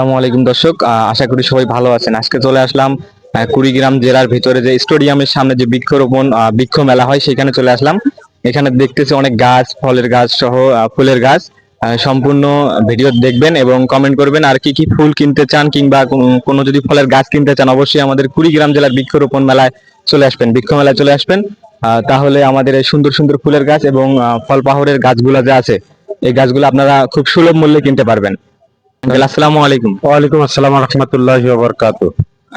আসসালামু আলাইকুম দর্শক আশা করি সবাই ভালো আছেন। আজকে চলে আসলাম কুড়িগ্রাম জেলার ভিতরে যে স্টেডিয়ামের সামনে যে বৃক্ষরোপণ বৃক্ষ মেলা হয়, সেখানে চলে আসলাম। এখানে দেখতেছি অনেক গাছ, ফলের গাছ সহ ফুলের গাছ। সম্পূর্ণ ভিডিও দেখবেন এবং কমেন্ট করবেন আর কি কি ফুল কিনতে চান কিংবা কোনো যদি ফলের গাছ কিনতে চান অবশ্যই আমাদের কুড়িগ্রাম জেলার বৃক্ষরোপণ মেলায় চলে আসবেন। বৃক্ষ মেলায় চলে আসবেন। তাহলে আমাদের এই সুন্দর সুন্দর ফুলের গাছ এবং ফল পাহাড়ের গাছগুলো যা আছে এই গাছগুলো আপনারা খুব সুলভ মূল্যে কিনতে পারবেন। আসসালামু আলাইকুম। ওয়ালাইকুম আসসালাম রহমতুল্লাহ বরকাত।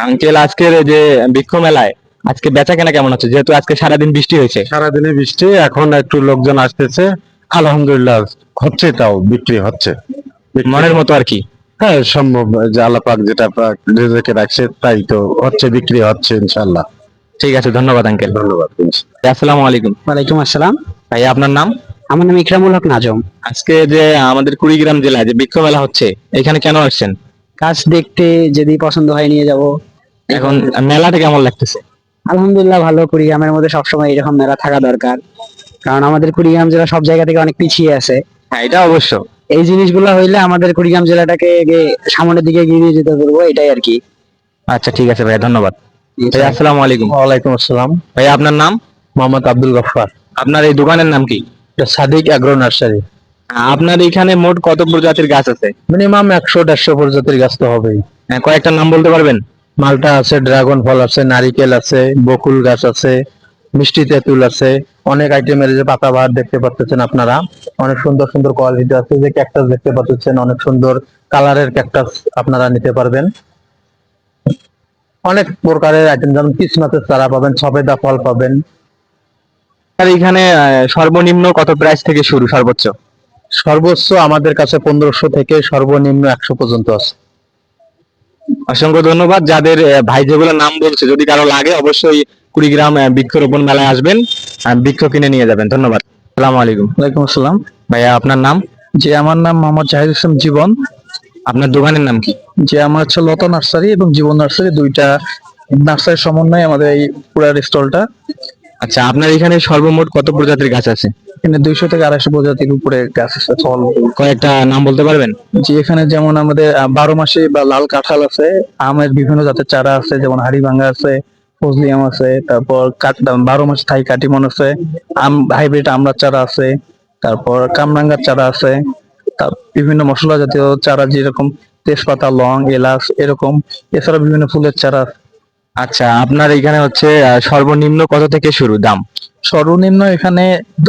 আঙ্কেল আজকের যে বৃক্ষ মেলায় আজকে বেচা কেনা কেমন হচ্ছে? যেহেতু আজকে সারাদিন বৃষ্টি হয়েছে। সারাদিনে বৃষ্টি এখন একটু লোকজন আসতেছে। আলহামদুলিল্লাহ হচ্ছে তাও বিক্রি হচ্ছে। মনের মতো আর কি? হ্যাঁ সম্ভব যে আল্লাপাক যেটা পাক রেজেকে রাখছে তাই তো হচ্ছে বিক্রি হচ্ছে ইনশাল্লাহ ঠিক আছে ধন্যবাদ আঙ্কেল ধন্যবাদ আসসালামু আলাইকুম। ওয়ালাইকুম আসসালাম। ভাই আপনার নাম? আমার নাম ইকরামুল হক নাজম। আজকে যে আমাদের কুড়িগ্রাম জেলায় যে বৃক্ষ মেলা হচ্ছে এখানে কেন আসছেন? কাজ দেখতে যদি পছন্দ হয় নিয়ে যাব। এখন মেলাটা কেমন লাগতেছে? আলহামদুলিল্লাহ ভালো কুড়িগ্রামের মধ্যে সবসময় এরকম মেলা থাকা দরকার। কারণ আমাদের কুড়িগ্রাম জেলা সব জায়গা থেকে অনেক পিছিয়ে আছে। হ্যাঁ এটা অবশ্য। এই জিনিসগুলো হইলে আমাদের কুড়িগ্রাম জেলাটাকে সামনের দিকে এগিয়ে নিয়ে যেতে পারব এটাই আর কি। আচ্ছা ঠিক আছে ভাই ধন্যবাদ। ভাই আসসালামু আলাইকুম। ওয়ালাইকুম আসসালাম। ভাই আপনার নাম? মোহাম্মদ আব্দুল গফফার। আপনার এই দোকানের নাম কি? সাদিক অ্যাগ্রো নার্সারি আপনার এখানে মোট কত প্রজাতির গাছ আছে? মিনিমাম একশো দেড়শো প্রজাতির গাছ তো হবেই। হ্যাঁ, কয়েকটা নাম বলতে পারবেন? মালটা আছে ড্রাগন ফল আছে নারিকেল আছে বকুল গাছ আছে মিষ্টি তেঁতুল আছে অনেক আইটেমের যে পাতাবাহার দেখতে পাচ্ছেন আপনারা। অনেক সুন্দর সুন্দর কোয়ালিটি আছে যে ক্যাকটাস দেখতে পাচ্ছেন অনেক সুন্দর কালারের ক্যাকটাস আপনারা নিতে পারবেন। অনেক প্রকারের আইটেম যেমন কিসমাতের চারা পাবেন সবেদা ফল পাবেন। আর এখানে সর্বনিম্ন কত প্রাইস থেকে শুরু সর্বোচ্চ? সর্বোচ্চ আমাদের কাছে পনেরোশো থেকে সর্বনিম্ন একশো পর্যন্ত আছে। অসংখ্য ধন্যবাদ। যাদের ভাই যেগুলো নাম বলছে যদি কারও লাগে অবশ্যই কুড়িগ্রাম বৃক্ষরোপণ মেলায় আসবেন বৃক্ষ কিনে নিয়ে যাবেন। ধন্যবাদ। আসসালামু আলাইকুম। ওয়ালাইকুম আসসালাম। ভাইয়া আপনার নাম? যে আমার নাম মোহাম্মদ জাহিদ হোসেন জীবন। আপনার দোকানের নাম কি? যে আমার হচ্ছে লতা নার্সারি এবং জীবন নার্সারি দুইটা নার্সারির সমন্বয়ে আমাদের এই পুরো স্টলটা। আচ্ছা আপনার এখানে সর্বমোট কত প্রজাতির গাছ আছে? এখানে দুইশো থেকে আড়াইশো প্রজাতির উপরে গাছ আছে ফল। কয়েকটা নাম বলতে পারবেন? যে এখানে যেমন আমাদের বারো মাসে বা লাল কাঁঠাল আছে আমের বিভিন্ন জাতের চারা আছে যেমন হাড়িভাঙ্গা আছে ফজলি আম আছে তারপর বারো মাস থাই কাটিমন আছে আম হাইব্রিড আমড়ার চারা আছে তারপর কামরাঙ্গার চারা আছে বিভিন্ন মশলা জাতীয় চারা যেরকম তেজপাতা লং এলাচ এরকম এছাড়া বিভিন্ন ফুলের চারা। আচ্ছা আপনার এখানে হচ্ছে সর্বনিম্ন কত থেকে শুরু দাম? সর্বনিম্ন এখানে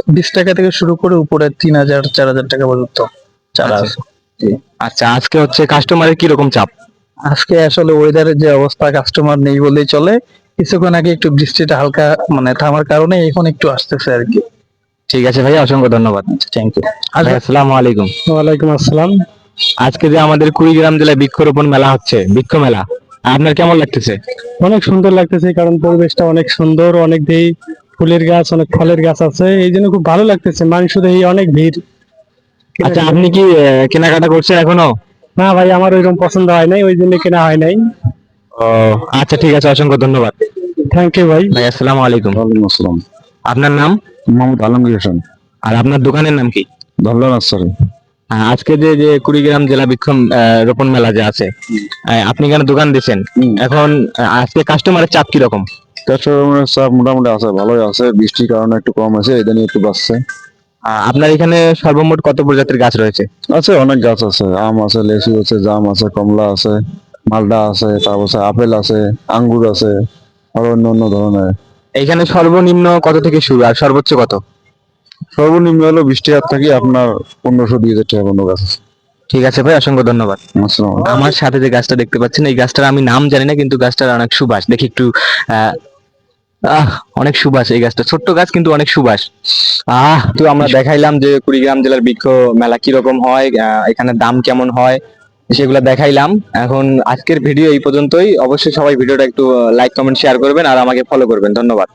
বিশ টাকা থেকে শুরু করে উপরে তিন হাজার চার হাজার টাকা পর্যন্ত চারা আচ্ছা। আছে। আচ্ছা আজকে হচ্ছে কাস্টমারের কি রকম চাপ? আজকে আসলে ওয়েদারের যে অবস্থা কাস্টমার নেই বললেই চলে। কিছুক্ষণ আগে একটু বৃষ্টিটা হালকা মানে থামার কারণে এখন একটু আসতেছে আর কি। ঠিক আছে ভাইয়া অসংখ্য ধন্যবাদ। থ্যাংক ইউ ভাই, আসসালামু আলাইকুম। ওয়ালাইকুম আসসালাম। আজকে যে আমাদের কুড়িগ্রাম জেলায় বৃক্ষরোপণ মেলা হচ্ছে বৃক্ষ মেলা আপনার কেমন লাগতেছে? অনেক সুন্দর লাগতেছে কারণ পরিবেশটা অনেক সুন্দর অনেক দেই ফুলের গাছ অনেক ফলের গাছ আছে এই জন্য খুব ভালো লাগতেছে মাংস দেই অনেক ভিড়। আচ্ছা আপনি কি কেনাকাটা করছেন এখনও? না ভাই আমার ওইরকম পছন্দ হয় নাই ওই জন্য কেনা হয় নাই। ও আচ্ছা ঠিক আছে অসংখ্য ধন্যবাদ। থ্যাংক ইউ ভাই। ভাই আসসালামু আলাইকুম। ওয়ালাইকুম আসসালাম। আপনার নাম? মোহাম্মদ আলমগীর হোসেন আর আপনার দোকানের নাম কি? ধল্লা নার্সারি আজকে যে যে কুড়িগ্রাম জেলা বৃক্ষ আহ, রোপণ মেলা যে আছে আপনি কেন দোকান দিয়েছেন এখন আজকে কাস্টমারের চাপ কি রকম কাস্টমারের চাপ মোটামুটি আছে ভালোই আছে। বৃষ্টির কারণে একটু কম আছে এটা নিয়ে একটু বাড়ছে আপনার এখানে সর্বমোট কত প্রজাতির গাছ রয়েছে? আছে অনেক গাছ আছে। আম আছে লেচু আছে জাম আছে কমলা আছে। মালটা আছে তারপর আপেল আছে আঙ্গুর আছে আরও অন্য অন্য ধরনের। এখানে সর্বনিম্ন কত থেকে শুরু? আর সর্বোচ্চ কত? সর্বনিম্ন হলো বৃষ্টি হাত থেকে আপনার পনেরোশো দুই হাজার টাকা পর্যন্ত গাছ আছে। ঠিক আছে ভাই অসংখ্য ধন্যবাদ। আমার সাথে যে গাছটা দেখতে পাচ্ছেন এই গাছটার আমি নাম জানি না কিন্তু গাছটার অনেক সুবাস। দেখি একটু আহ, আহ অনেক সুবাস এই গাছটা। ছোট্ট গাছ কিন্তু অনেক সুবাস। আহ তো আমরা দেখাইলাম যে কুড়িগ্রাম জেলার বৃক্ষ মেলা কীরকম হয় এখানে দাম কেমন হয় সেগুলো দেখাইলাম। এখন আজকের ভিডিও এই পর্যন্তই। অবশ্যই সবাই ভিডিওটা একটু লাইক কমেন্ট শেয়ার করবেন আর আমাকে ফলো করবেন। ধন্যবাদ।